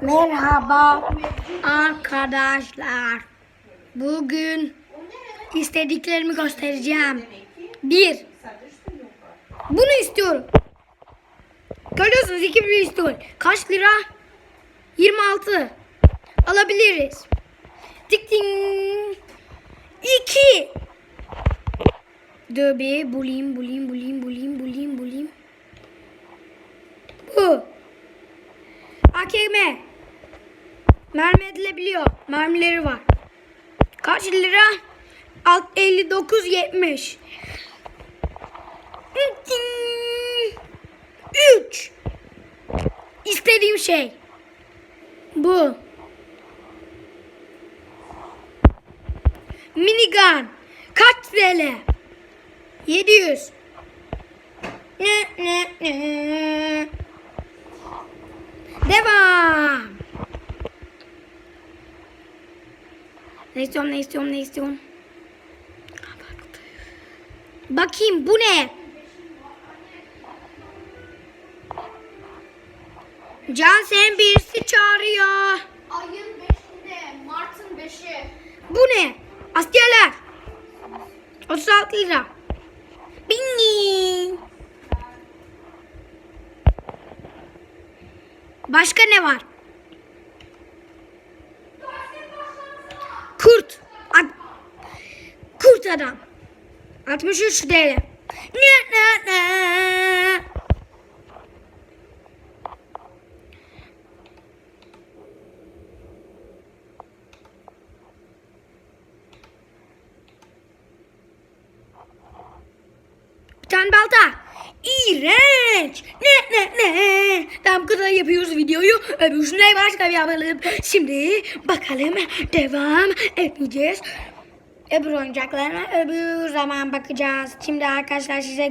Merhaba arkadaşlar. Bugün istediklerimi göstereceğim. Bir. Bunu istiyorum. Görüyorsunuz 2000 istiyor. Kaç lira? 26. Alabiliriz. Tik ting. 2. Dur bir bulayım bulayım bulayım bulayım bulayım bulayım. Bu. AKM. Mermi edilebiliyor. Mermileri var. Kaç lira? Alt 59.70. 3. İstediğim şey. Bu. Minigun. Kaç TL? 700. Ne ne ne. Devam. Ne istiyorum, ne istiyorum, ne istiyorum? Bakayım bu ne? Can sen birisi çağırıyor. Ayın 5'inde, Mart'ın 5'i. Bu ne? Askerler. 36 lira. Bingi. Başka ne var? Kurt. Ad- Kurt adam. 63 TL. Ne ne ne. Bir tane balta. İğrenç. Ne ne ne. Videoyu. Öbürsüne başka bir yapalım. Şimdi bakalım devam edeceğiz. Öbür oyuncaklarına öbür zaman bakacağız. Şimdi arkadaşlar size